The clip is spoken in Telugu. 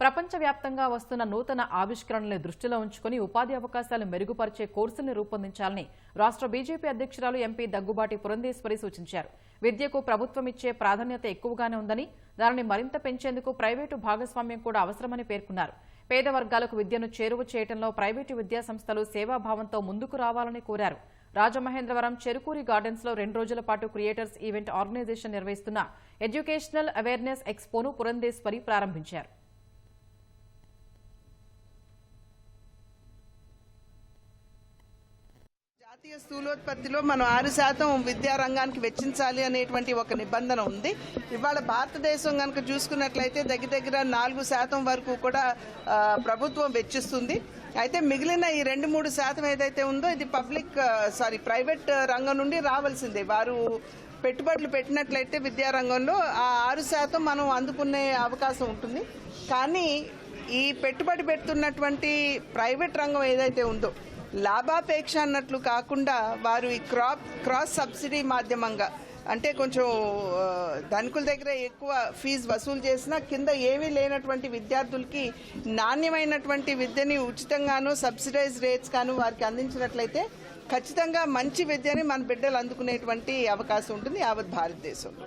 ప్రపంచవ్యాప్తంగా వస్తున్న నూతన ఆవిష్కరణల్ని దృష్టిలో ఉంచుకుని ఉపాధి అవకాశాలు మెరుగుపరిచే కోర్సుల్ని రూపొందించాలని రాష్ట్ర బీజేపీ అధ్యక్షురాలు ఎంపీ దగ్గుబాటి పురంధేశ్వరి సూచించారు. విద్యకు ప్రభుత్వం ఇచ్చే ప్రాధాన్యత ఎక్కువగానే ఉందని దానిని మరింత పెంచేందుకు ప్రైవేటు భాగస్వామ్యం కూడా అవసరమని పేర్కొన్నారు. పేద వర్గాలకు విద్యను చేరువ చేయడంలో ప్రైవేటు విద్యాసంస్థలు సేవాభావంతో ముందుకు రావాలని కోరారు. రాజమహేంద్రవరం చెరుకూరి గార్డెన్స్లో రెండు రోజుల పాటు క్రియేటర్స్ ఈవెంట్ ఆర్గనైజేషన్ నిర్వహిస్తున్న ఎడ్యుకేషనల్ అవేర్నెస్ ఎక్స్పోను పురంధేశ్వరి ప్రారంభించారు. జాతీయ స్థూలోత్పత్తిలో మనం ఆరు శాతం విద్యా రంగానికి వెచ్చించాలి అనేటువంటి ఒక నిబంధన ఉంది. ఇవాళ భారతదేశం కనుక చూసుకున్నట్లయితే దగ్గర దగ్గర నాలుగు శాతం వరకు కూడా ప్రభుత్వం వెచ్చిస్తుంది. అయితే మిగిలిన ఈ రెండు మూడు శాతం ఏదైతే ఉందో ఇది పబ్లిక్ సారీ ప్రైవేట్ రంగం నుండి రావాల్సిందే. వారు పెట్టుబడులు పెట్టినట్లయితే విద్యారంగంలో ఆ ఆరు శాతం మనం అందుకునే అవకాశం ఉంటుంది. కానీ ఈ పెట్టుబడి పెడుతున్నటువంటి ప్రైవేట్ రంగం ఏదైతే ఉందో లాభాపేక్ష అన్నట్లు కాకుండా వారు ఈ క్రాప్ క్రాస్ సబ్సిడీ మాధ్యమంగా అంటే కొంచెం ధనికుల దగ్గర ఎక్కువ ఫీజు వసూలు చేసినా కింద ఏమీ లేనటువంటి విద్యార్థులకి నాణ్యమైనటువంటి విద్యని ఉచితంగాను సబ్సిడైజ్ రేట్స్ గాను వారికి అందించినట్లయితే ఖచ్చితంగా మంచి విద్యని మన బిడ్డలు అందుకునేటువంటి అవకాశం ఉంటుంది యావత్ భారతదేశంలో.